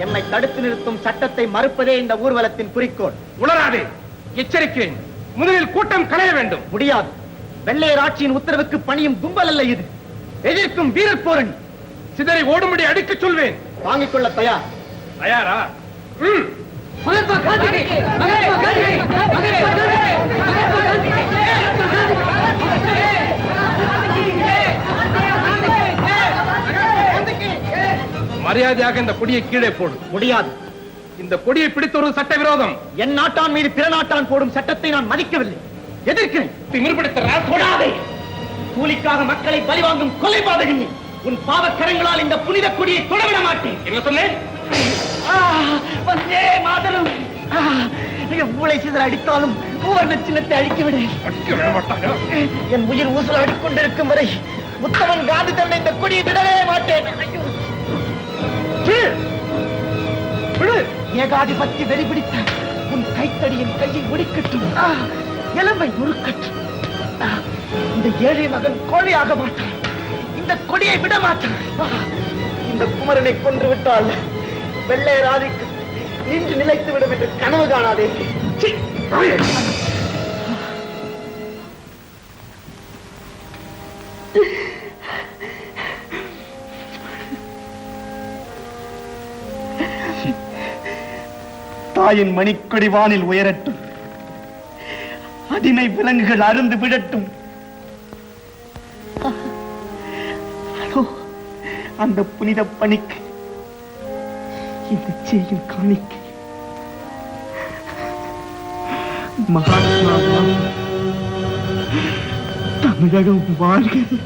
என்னை தடுத்து நிறுத்தும் சட்டத்தை மறுப்பதே இந்த ஊர்வலத்தின் குறிக்கோள். உணராதே. எச்சரிக்கிறேன். முதலில் கூட்டம் களைய வேண்டும். முடியாது. வெள்ளையர் ஆட்சியின் உத்தரவுக்கு பணியும் கும்பல் அல்ல இது. எதிர்க்கும் வீரர் போரணி. சிதறி ஓடும்படி அடிக்கச் சொல்வேன். வாங்கிக் கொள்ள தயார். தயாரா? ம். மரியாதையாக இந்த கொடியை கீழே போடு. முடியாது. இந்த கொடியை பிடித்தொரு சட்டவிரோதம். என் நாட்டான் மீது பிற நாட்டான் போடும் சட்டத்தை நான் மதிக்கவில்லை. எதிர்க்கிறேன். திமிர்படுத்த தொடாதே. கூலிக்காக மக்களை பலிவாங்கும் கொலை பாதகன் நீ. உன் பாவக்கரங்களால் இந்த புனித கொடியை தொடவிட மாட்டேன். என்ன சொன்னேன்? வந்தே மாதரம். சிதற அடித்தாலும் மூவர்ண சின்னத்தை அழிக்கிவிடு? என் உயிர் ஊசலாடிக் கொண்டிருக்கும் வரை உத்தமன் காந்தி தன்னை இந்த கொடியை விடவே மாட்டேன். ஏகாதிபத்தி வெறிபிடித்த உன் கைத்தடியின் கையை ஒடிக்கட்டும். ஆ, எலும்பை முறுக்கட்டும் இந்த ஏழை மகன் கோழியாக மாட்டான் இந்த கொடியை விட மாட்டான் இந்த குமரனை கொன்று விட்டால் வெள்ளை ராதிக்கு நின்று நிலைத்து விடும் என்று கனவு காணாதே. Yeah. தாயின் மணிக்கொடி வானில் உயரட்டும். அதினை விலங்குகள் அருந்து விடட்டும். அந்த புனித பணிக்கு இந்த செய்யும் காணிக்கு. மகாத்மா தமிழகம் வாழ்கிறது.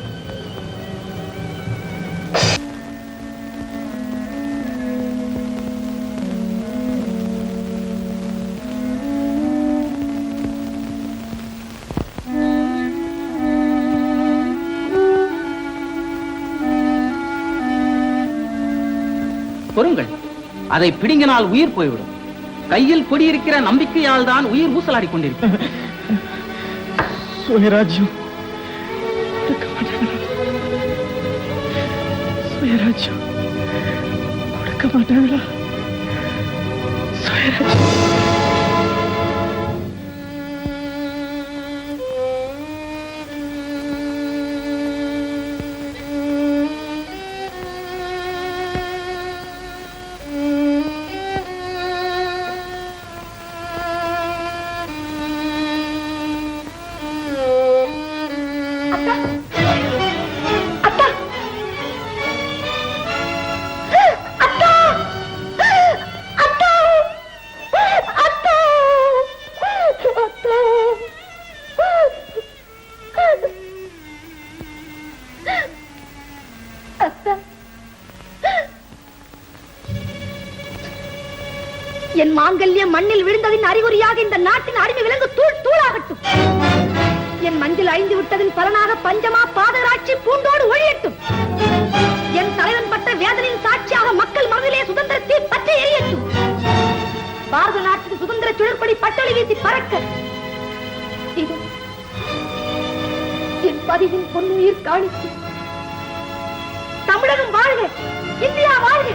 பொறுங்கள். அதை பிடுங்கினால் உயிர் போய்விடும். கையில் கொடியிருக்கிற நம்பிக்கையால் தான் உயிர் ஊசலாடி கொண்டிருக்கும் சுயராஜ்யம். சுயராஜ்யம். கொடுக்க மாட்டாங்களா சுயராஜ்யம். என் மாங்கல்யம் மண்ணில் விழுந்ததின் அறிகுறியாக இந்த நாட்டின் அடிமை விலங்கு தூள் தூளாகட்டும். என் மஞ்சள் அழிந்து விட்டதின் பலனாக பஞ்சமா பாதராட்சி பூண்டோடு ஒழியட்டும். என் தலைவன் பட்ட வேதனின் சாட்சியாக மக்கள் மனதிலே சுதந்திரத்தை பற்றி எரியட்டும். பாரத நாட்டின் சுதந்திர சுழற்படி பட்டொலி வீசி பறக்க. என் பதிவின் பொன்னுயிர் காணிக்கும். தமிழகம் வாழ்க. இந்தியா வாழ்க.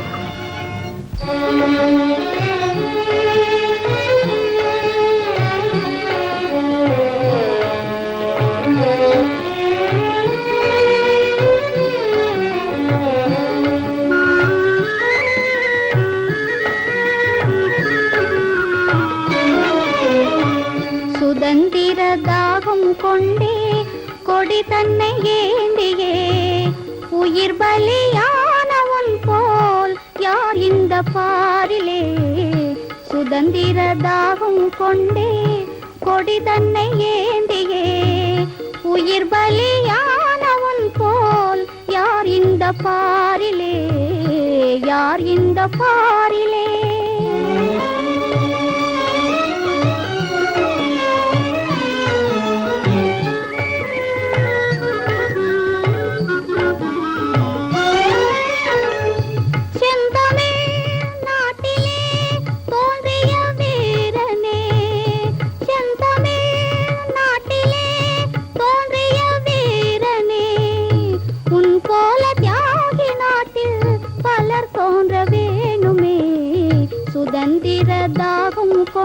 சுதந்திர தாகம் கொண்டே கொடி தன்னையே உயிர் பலியானவன் போல் யார் இந்த பாரிலே? சுதந்திர தாகம் கொண்டே கொடி தன்னை ஏந்தியே. உயிர் பலியானவன் போல் யார் இந்த பாரிலே? யார் இந்த பாரிலே?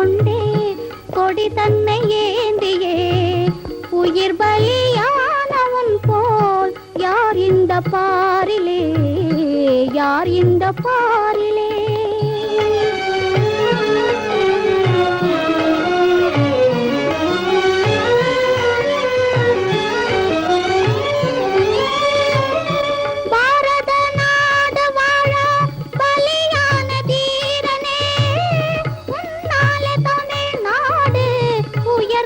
கொண்டே கொடி தன்னை ஏந்தியே. உயிர் பலியானவன் போல் யார் இந்த பாரிலே? யார் இந்த பாரிலே?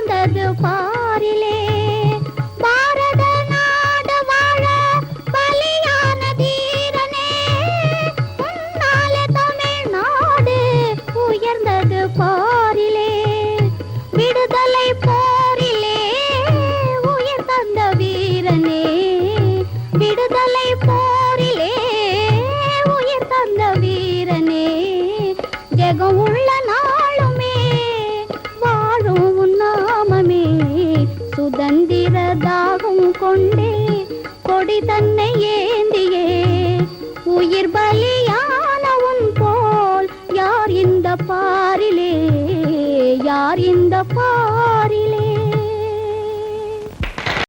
வந்தது பாரிலே. பாரத நாடு வாழ பலியான தீரனே. உன்னாலே தமிழ்நாடு உயர்ந்தது பாரிலே. விடுதலை போரிலே உயிர் தந்த வீரனே. விடுதலை போரிலே உயிர் தந்த வீரனே. ஜெகம் உள்ள நாடு கொடி தன்னை ஏந்தியே. உயிர் பலியான உன் போல் யார் இந்த பாரிலே? யார் இந்த பார்